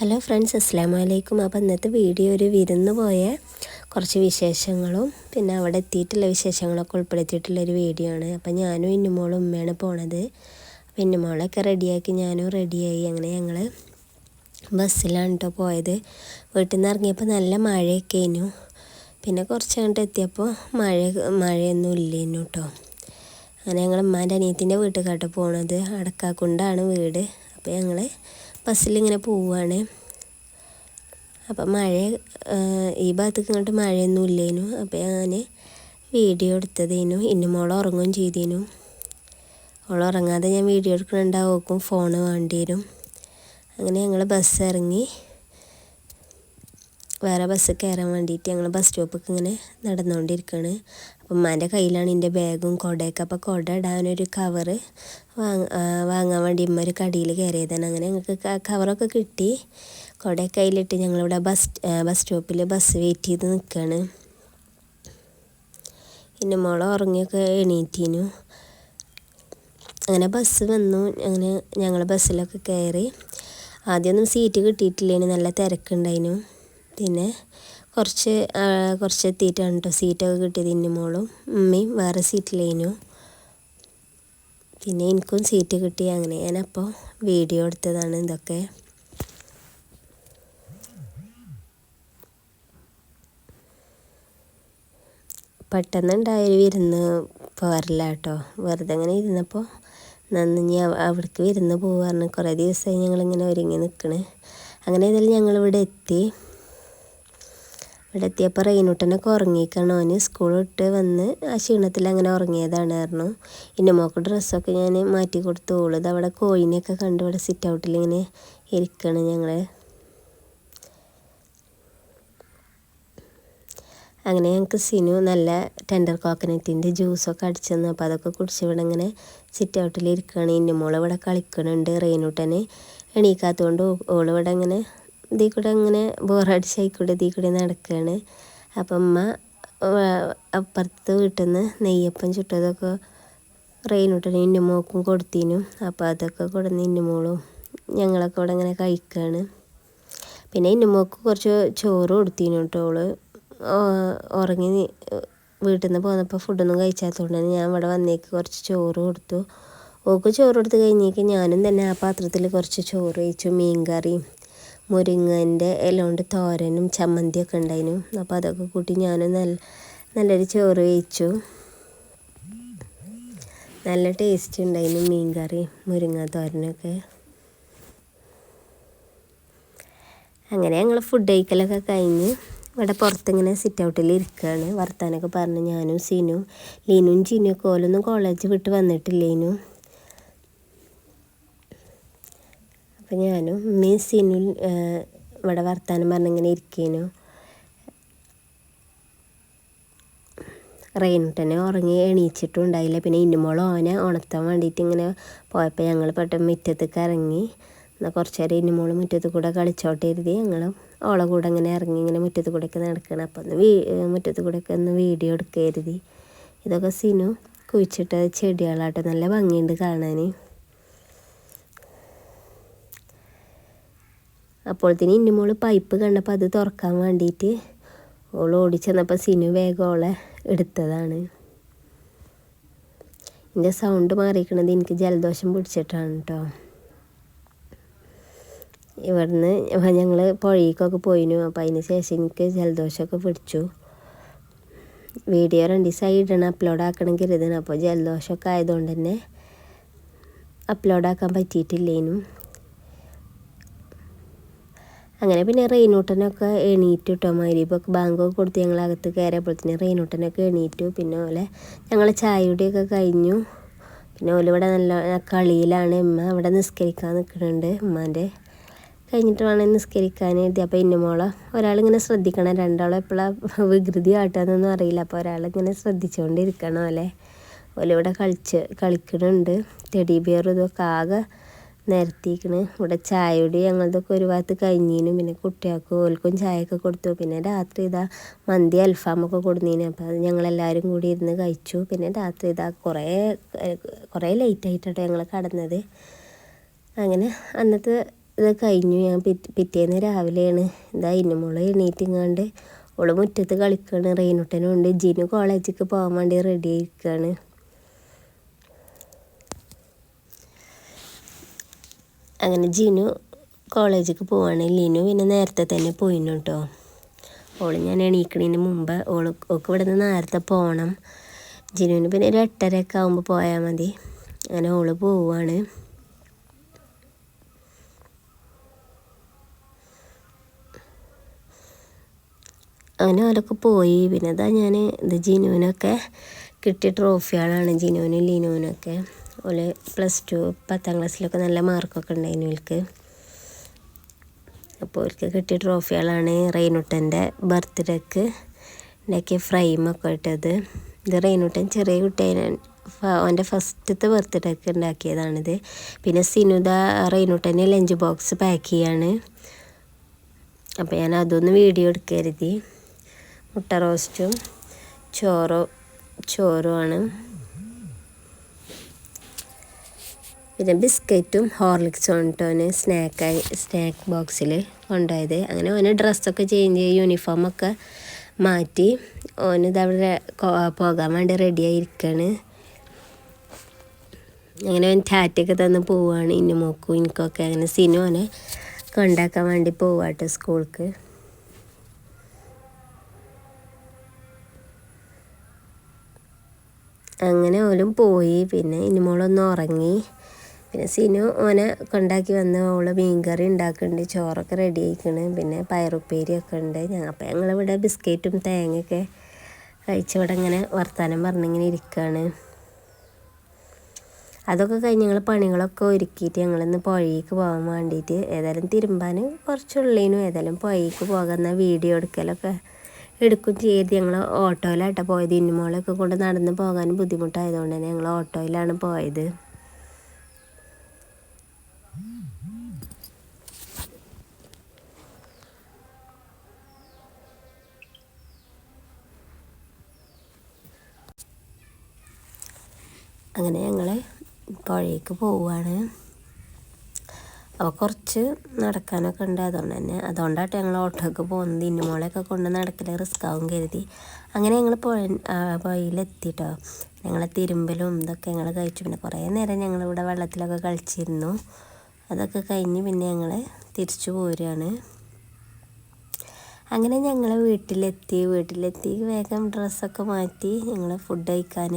Hello friends അസ്സാം വലൈക്കും അപ്പോൾ ഇന്നത്തെ വീഡിയോ ഒരു വിരുന്ന് പോയ കുറച്ച് വിശേഷങ്ങളും പിന്നെ അവിടെ എത്തിയിട്ടുള്ള വിശേഷങ്ങളൊക്കെ ഉൾപ്പെടുത്തിയിട്ടുള്ളൊരു വീഡിയോ ആണ്. അപ്പോൾ ഞാനും ഇന്നുമോളും ഉമ്മയാണ് പോണത്. അപ്പോൾ ഇന്നുമോളൊക്കെ റെഡിയാക്കി ഞാനും റെഡിയായി. അങ്ങനെ ഞങ്ങൾ ബസ്സിലാണ് കേട്ടോ പോയത്. വീട്ടിൽ നിന്ന് ഇറങ്ങിയപ്പോൾ നല്ല മഴയൊക്കെ ആയിരുന്നു. പിന്നെ കുറച്ച് അങ്ങോട്ട് എത്തിയപ്പോൾ മഴ മഴയൊന്നും ഇല്ലേനു കേട്ടോ അങ്ങനെ ഞങ്ങൾ ഉമ്മാന്റെ അനിയത്തിന്റെ വീട്ടിൽ കേട്ടോ പോണത്. അടക്കാക്കുണ്ടാണ് വീട്. അപ്പോൾ ഞങ്ങൾ ബസ്സിലിങ്ങനെ പോവുകയാണ് അപ്പം മഴ ഈ ഭാഗത്തേക്ക് ഇങ്ങോട്ട് മഴയൊന്നും ഇല്ലേനു. അപ്പം ഞാൻ വീഡിയോ എടുത്തതേനു. ഇന്നു മോൾ ഉറങ്ങുകയും ചെയ്തേനു. അവൾ ഉറങ്ങാതെ ഞാൻ വീഡിയോ എടുക്കണുണ്ടാവും. ഫോണ് വേണ്ടി വരും അങ്ങനെ ഞങ്ങൾ ബസ് ഇറങ്ങി വേറെ ബസ് കയറാൻ വേണ്ടിയിട്ട് ഞങ്ങൾ ബസ് സ്റ്റോപ്പിൽ ഇങ്ങനെ നടന്നുകൊണ്ടിരിക്കുകയാണ് അപ്പം ഉമ്മാന്റെ കയ്യിലാണ് എന്റെ ബാഗും കുടയൊക്കെ. അപ്പോൾ കുട ഇടാനൊരു കവറ് വാങ്ങാൻ വേണ്ടി ഉമ്മ ഒരു കടയിൽ കയറിയതാണ് അങ്ങനെ ഞങ്ങൾക്ക് കവറൊക്കെ കിട്ടി. കുടയൊക്കെ കയ്യിലിട്ട് ഞങ്ങളിവിടെ ബസ് ബസ് സ്റ്റോപ്പിൽ ബസ് വെയിറ്റ് ചെയ്ത് നിൽക്കുകയാണ് പിന്നെ മോളെ ഉറങ്ങിയൊക്കെ എണീറ്റിനു. അങ്ങനെ ബസ് വന്നു. അങ്ങനെ ഞങ്ങൾ ബസ്സിലൊക്കെ കയറി ആദ്യമൊന്നും സീറ്റ് കിട്ടിയിട്ടില്ലേനു. നല്ല തിരക്കുണ്ടായിരുന്നു പിന്നെ കുറച്ച് കുറച്ച് എത്തിയിട്ടാണ് കേട്ടോ സീറ്റൊക്കെ കിട്ടിയത് ഇന്നു മോളും ഉമ്മയും. വേറെ സീറ്റിലേനു പിന്നെ എനിക്കും സീറ്റ് കിട്ടി അങ്ങനെ. ഞാനപ്പോൾ വീഡിയോ എടുത്തതാണ് ഇതൊക്കെ. പെട്ടെന്നുണ്ടായൊരു വിരുന്ന് പോരില്ല കേട്ടോ വെറുതെ അങ്ങനെ ഇരുന്നപ്പോൾ നന്ദി അവിടേക്ക് വിരുന്ന് പോകാറുണ്ട് കുറേ ദിവസമായി ഞങ്ങളിങ്ങനെ ഒരുങ്ങി നിൽക്കണ് അങ്ങനെ ഏതായാലും ഞങ്ങളിവിടെ എത്തി. ഇവിടെ എത്തിയപ്പോൾ റെയിനുട്ടനൊക്കെ ഉറങ്ങിക്കണം അവന് സ്കൂൾ വിട്ട് വന്ന് ആ ക്ഷീണത്തിൽ അങ്ങനെ ഉറങ്ങിയതാണ് പറഞ്ഞു. എന്റെ മോക്ക് ഡ്രസ്സൊക്കെ ഞാൻ മാറ്റി കൊടുത്തു. ഓളത് അവിടെ കോഴിനെയൊക്കെ കണ്ട് ഇവിടെ സിറ്റ് ഔട്ടിൽ ഇങ്ങനെ ഇരിക്കണം ഞങ്ങൾ അങ്ങനെ ഞങ്ങൾക്ക് സിനു നല്ല ടെൻഡർ കോക്കനറ്റിന്റെ ജ്യൂസൊക്കെ അടിച്ചു തന്നു. അപ്പോൾ അതൊക്കെ കുടിച്ച് ഇവിടെ ഇങ്ങനെ സിറ്റ് ഔട്ടിൽ ഇരിക്കുകയാണ്. എന്റെ മോൾ ഇവിടെ കളിക്കണുണ്ട് റെയിനുട്ടന് എണീക്കാത്തതുകൊണ്ട് ഓളിവിടെ ഇങ്ങനെ ഇതിൽ കൂടെ അങ്ങനെ ബോറടിച്ചായിക്കൂടെ ഇതിൽ കൂടെ നടക്കുകയാണ് അപ്പം അമ്മ അപ്പുറത്ത് വീട്ടിൽ നിന്ന് നെയ്യപ്പം ചുട്ടതൊക്കെ റെയിനൂട്ടിന് ഇന്നു മോക്കും കൊടുത്തിനു. അപ്പോൾ അതൊക്കെ കൊടുന്ന് ഇന്നുമോളും ഞങ്ങളൊക്കെ ഇവിടെ ഇങ്ങനെ കഴിക്കുകയാണ് പിന്നെ ഇന്നുമോക്ക് കുറച്ച് ചോറ് കൊടുത്തിനു കേട്ടോ ഓൾ. ഉറങ്ങി വീട്ടിൽ നിന്ന് പോന്നപ്പോൾ ഫുഡൊന്നും കഴിച്ചാത്തതുകൊണ്ട് തന്നെ ഞാൻ ഇവിടെ വന്നേക്ക് കുറച്ച് ചോറ് കൊടുത്തു. ഓക്ക് ചോറ് കൊടുത്ത് കഴിഞ്ഞേക്ക് ഞാനും തന്നെ ആ പാത്രത്തിൽ കുറച്ച് ചോറ് കഴിച്ചു മീൻ കറിയും മുരിങ്ങന്റെ കൊണ്ട് തോരനും ചമ്മന്തിയൊക്കെ ഉണ്ടായിനു. അപ്പോൾ അതൊക്കെ കൂട്ടി ഞാൻ നല്ല നല്ലൊരു ചോറ് കഴിച്ചു നല്ല ടേസ്റ്റ് ഉണ്ടായിരുന്നു മീൻ കറി മുരിങ്ങ തോരനൊക്കെ. അങ്ങനെ ഞങ്ങൾ ഫുഡ് കഴിക്കലൊക്കെ കഴിഞ്ഞ് ഇവിടെ പുറത്തിങ്ങനെ സിറ്റ് ഔട്ടിൽ ഇരിക്കുകയാണ് വർത്താനൊക്കെ പറഞ്ഞ് ഞാനും സീനും ലീനും ചീനും ഒക്കെ ഓലൊന്നും കോളേജ് വിട്ട് വന്നിട്ടില്ലേനു. അപ്പം ഞാനും ഉമ്മയും സിനു ഇവിടെ വർത്താനം പറഞ്ഞിങ്ങനെ ഇരിക്കേനു. റെയിനിട്ടനെ ഉറങ്ങി എണീച്ചിട്ടും ഉണ്ടായില്ല. പിന്നെ ഇന്നുമോൾ ഓനെ ഉണർത്താൻ വേണ്ടിയിട്ട് ഇങ്ങനെ പോയപ്പോൾ ഞങ്ങൾ പെട്ടെന്ന് മുറ്റത്തേക്ക് ഇറങ്ങി. എന്നാൽ കുറച്ച് നേരം ഇന്നുമോൾ മുറ്റത്ത് കൂടെ കളിച്ചോട്ടെ എഴുതി ഞങ്ങൾ ഓളെ കൂടെ ഇങ്ങനെ ഇറങ്ങി ഇങ്ങനെ മുറ്റത്ത് കൂടെയൊക്കെ നടക്കണം. അപ്പോൾ ഒന്ന് വീ മുറ്റത്ത് കൂടെയൊക്കെ ഒന്ന് വീഡിയോ എടുക്കുക ഇതൊക്കെ സിനു കുഴിച്ചിട്ട ചെടികളാട്ടോ. നല്ല ഭംഗിയുണ്ട് കാണാൻ അപ്പോഴത്തേന് ഇന്നുമോൾ പൈപ്പ് കണ്ടപ്പോൾ അത് തുറക്കാൻ വേണ്ടിയിട്ട് ഓൾ ഓടിച്ചെന്നപ്പോൾ സിനു വേഗം ഓളെ എടുത്തതാണ്. എന്റെ സൗണ്ട് മാറിയിരിക്കണത് എനിക്ക് ജലദോഷം പിടിച്ചിട്ടാണ് കേട്ടോ ഇവിടുന്ന് ഞങ്ങൾ പുഴയ്ക്കൊക്കെ പോയിനു. അപ്പോൾ അതിന് ശേഷം എനിക്ക് ജലദോഷമൊക്കെ പിടിച്ചു. വീഡിയോ രണ്ട് ദിവസമായി ഇടണം അപ്ലോഡ് ആക്കണം കരുതണം. അപ്പോൾ ജലദോഷമൊക്കെ ആയതുകൊണ്ട് തന്നെ അപ്ലോഡ് ആക്കാൻ പറ്റിയിട്ടില്ലേനും. അങ്ങനെ പിന്നെ റെയിനൂട്ടനൊക്കെ എണീറ്റു കേട്ടോ മരീബൊക്കെ ബാങ്കൊക്കെ കൊടുത്ത് ഞങ്ങൾ അകത്ത് കയറിയപ്പോഴത്തേന് റെയിനൂട്ടനൊക്കെ എണീറ്റു. പിന്നെ ഓലെ ഞങ്ങൾ ചായയുടെയൊക്കെ കഴിഞ്ഞു. പിന്നെ ഓലിവിടെ നല്ല കളിയിലാണ്. ഉമ്മ അവിടെ നിസ്കരിക്കാൻ നിൽക്കുന്നുണ്ട്. ഉമ്മാന്റെ കഴിഞ്ഞിട്ട് വേണം നിസ്കരിക്കാൻ എഴുതി അപ്പോൾ ഇന്നുമോളെ ഒരാളിങ്ങനെ ശ്രദ്ധിക്കണം. രണ്ടാളും എപ്പോഴാണ് വികൃതി ആട്ടാന്നൊന്നും അറിയില്ല. അപ്പോൾ ഒരാളിങ്ങനെ ശ്രദ്ധിച്ചുകൊണ്ടിരിക്കണം അല്ലേ ഓലിവിടെ കളിച്ച് കളിക്കുന്നുണ്ട്. ടെഡി ബിയർ ഇതൊക്കെ ആകെ നിരത്തിക്കണ്. ഇവിടെ ചായയുടെ ഞങ്ങളതൊക്കെ ഒരു ഭാഗത്ത് കഴിഞ്ഞീനും. പിന്നെ കുട്ടികൾക്ക് ഓൽക്കും ചായയൊക്കെ കൊടുത്തു. പിന്നെ രാത്രി ഇതാ മന്തി അൽഫാമൊക്കെ കൊടുന്നീന്. അപ്പോൾ അത് ഞങ്ങളെല്ലാവരും കൂടി ഇരുന്ന് കഴിച്ചു. പിന്നെ രാത്രി ഇതാ കുറേ കുറേ ലേറ്റ് ആയിട്ടാണ് ഞങ്ങൾ കടന്നത്. അങ്ങനെ അന്നത്തെ ഇത് കഴിഞ്ഞു. ഞാൻ പിറ്റേന്ന് രാവിലെയാണ് ഇതാ ഇന്നുമോൾ എണീറ്റിങ്ങാണ്ട്. ഓൾ മുറ്റത്ത് കളിക്കുകയാണ് റെയിനുട്ടനും ഉണ്ട്. ജിനു കോളേജിലേക്ക് പോകാൻ വേണ്ടി റെഡി ആയിരിക്കുകയാണ് അങ്ങനെ ജിനു കോളേജിലേക്ക് പോവാണ്. ലിനു പിന്നെ നേരത്തെ തന്നെ പോയിന്നു കേട്ടോ ഓൾ ഞാൻ എണീക്കണതിന് മുമ്പ് ഓൾ ഓക്ക് ഇവിടെ നിന്ന് നേരത്തെ പോകണം ജിനുവിന് പിന്നെ ഒരു എട്ടരയൊക്കെ ആകുമ്പോൾ പോയാൽ മതി. അങ്ങനെ ഓൾ പോവാണ്. അങ്ങനെ ഓലൊക്കെ പോയി. പിന്നെ അതാ ഞാൻ ഇത് ജിനുവിനൊക്കെ കിട്ടിയ ട്രോഫികളാണ് ജിനുവിനും ലിനുവിനൊക്കെ. ഓൽ പ്ലസ് ടു പത്താം ക്ലാസ്സിലൊക്കെ നല്ല മാർക്കൊക്കെ ഉണ്ടായിരുന്നു ഓൽക്ക്. അപ്പോൾ ഓൽക്ക് കിട്ടിയ ട്രോഫികളാണ് റെയിനുട്ടന്റെ ബർത്ത്ഡേക്ക് ഉണ്ടാക്കിയ ഫ്രെയിമൊക്കെ ഇട്ടത്. ഇത് റെയിനുട്ടൻ ചെറിയ കുട്ടിയെ അവന്റെ ഫസ്റ്റത്തെ ബർത്ത്ഡേക്ക് ഉണ്ടാക്കിയതാണിത് പിന്നെ സിനുദ റെയിനുട്ടന്റെ ലഞ്ച് ബോക്സ് പാക്ക് ചെയ്യാണ്. അപ്പോൾ ഞാൻ അതൊന്ന് വീഡിയോ എടുക്കരുതി. മുട്ട റോസ്റ്റും ചോറോ ചോറുമാണ് പിന്നെ ബിസ്ക്കറ്റും ഹോർലിക്സും കേട്ടോ അവന് സ്നാക്കായി സ്നാക്ക് ബോക്സിൽ കൊണ്ടുപോയത്. അങ്ങനെ ഓന് ഡ്രസ്സൊക്കെ ചേഞ്ച് ചെയ്ത് യൂണിഫോമൊക്കെ മാറ്റി ഓനിതവിടെ പോകാൻ വേണ്ടി റെഡി ആയിരിക്കുകയാണ് അങ്ങനെ അവൻ ടാറ്റൊക്കെ തന്ന് പോവുകയാണ് ഇന്നു മോക്കും എനിക്കൊക്കെ അങ്ങനെ സിനോനെ കൊണ്ടാക്കാൻ വേണ്ടി പോവാട്ടോ സ്കൂൾക്ക്. അങ്ങനെ ഓലും പോയി. പിന്നെ ഇനിമോളൊന്ന് ഉറങ്ങി. പിന്നെ സിനു ഓനെ കൊണ്ടാക്കി വന്ന് അവൾ മീൻകറി ഉണ്ടാക്കുന്നുണ്ട് ചോറൊക്കെ റെഡി ആയിക്കണ് പിന്നെ പയറുപ്പേരിയൊക്കെ ഉണ്ട്. ഞങ്ങൾ അപ്പം ഞങ്ങളിവിടെ ബിസ്ക്കറ്റും തേങ്ങയൊക്കെ കഴിച്ചവിടെ ഇങ്ങനെ വർത്താനം പറഞ്ഞിങ്ങനെ ഇരിക്കുകയാണ് അതൊക്കെ കഴിഞ്ഞ് ഞങ്ങൾ പണികളൊക്കെ ഒരുക്കിയിട്ട് ഞങ്ങളിന്ന് പുഴയ്ക്ക് പോകാൻ വേണ്ടിയിട്ട് ഏതായാലും തിരുമ്പാൻ കുറച്ചുള്ളേനും ഏതായാലും പുഴയ്ക്ക് പോകാമെന്ന വീഡിയോ എടുക്കലൊക്കെ എടുക്കും ചെയ്ത് ഞങ്ങൾ ഓട്ടോയിലാട്ടോ പോയത്. ഇന്നുമോളൊക്കെ കൊണ്ട് നടന്ന് പോകാൻ ബുദ്ധിമുട്ടായതുകൊണ്ട് തന്നെ ഞങ്ങൾ ഓട്ടോയിലാണ് പോയത്. അങ്ങനെ ഞങ്ങൾ പുഴയ്ക്ക് പോവുകയാണ് അപ്പോൾ കുറച്ച് നടക്കാനൊക്കെ ഉണ്ട് അതുകൊണ്ട് തന്നെ. അതുകൊണ്ടാട്ടോ ഞങ്ങൾ ഓട്ടോക്ക് പോകുന്നത്. ഇന്നുമോളെയൊക്കെ കൊണ്ട് നടക്കൽ റിസ്ക് ആവും കരുതി. അങ്ങനെ ഞങ്ങൾ പുഴ പുഴയിലെത്തിട്ടോ. ഞങ്ങൾ തിരുമ്പലും ഇതൊക്കെ ഞങ്ങൾ കഴിച്ചു. പിന്നെ കുറേ നേരം ഞങ്ങളിവിടെ വെള്ളത്തിലൊക്കെ കളിച്ചിരുന്നു. അതൊക്കെ കഴിഞ്ഞ് പിന്നെ ഞങ്ങൾ തിരിച്ചു പോരുകയാണ് അങ്ങനെ ഞങ്ങൾ വീട്ടിലെത്തി. വീട്ടിലെത്തി വേഗം ഡ്രസ്സൊക്കെ മാറ്റി ഞങ്ങൾ ഫുഡ് കഴിക്കാൻ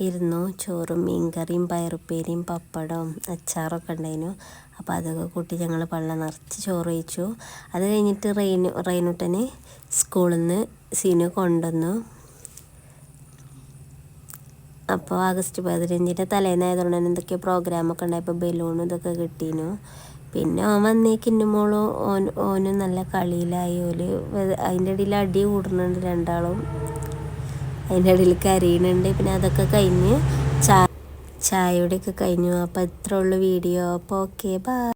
ഇരുന്നു. ചോറും മീൻകറിയും പയറുപ്പേരിയും പപ്പടവും അച്ചാറൊക്കെ ഉണ്ടായിരുന്നു. അപ്പോൾ അതൊക്കെ കൂട്ടി ഞങ്ങൾ പള്ള നിറച്ച് ചോറ് കഴിച്ചു. അത് കഴിഞ്ഞിട്ട് റെയിനു റെയിനുട്ടന് സ്കൂളിൽ നിന്ന് സീനു കൊണ്ടുവന്നു. അപ്പോൾ ആഗസ്റ്റ് പതിനഞ്ചിന്റെ തലേന്നായതുകൊണ്ട് തന്നെ എന്തൊക്കെയോ പ്രോഗ്രാമൊക്കെ ഉണ്ടായപ്പോൾ ബലൂണും ഇതൊക്കെ കിട്ടീനു. പിന്നെ ഓൻ വന്നേക്കിന്റെ മോൾ ഓൻ ഓനും നല്ല കളിയിലായി. ഓൽ അതിന്റെ ഇടയിൽ അടി കൂടുന്നുണ്ട് രണ്ടാളും. അതിന്റെ ഇടയിൽ കരയുന്നുണ്ട് പിന്നെ അതൊക്കെ കഴിഞ്ഞ് ചായ ചായയുടെയൊക്കെ കഴിഞ്ഞു. അപ്പോൾ ഇത്ര ഉള്ളു വീഡിയോ. അപ്പോൾ ഓക്കെ ബൈ.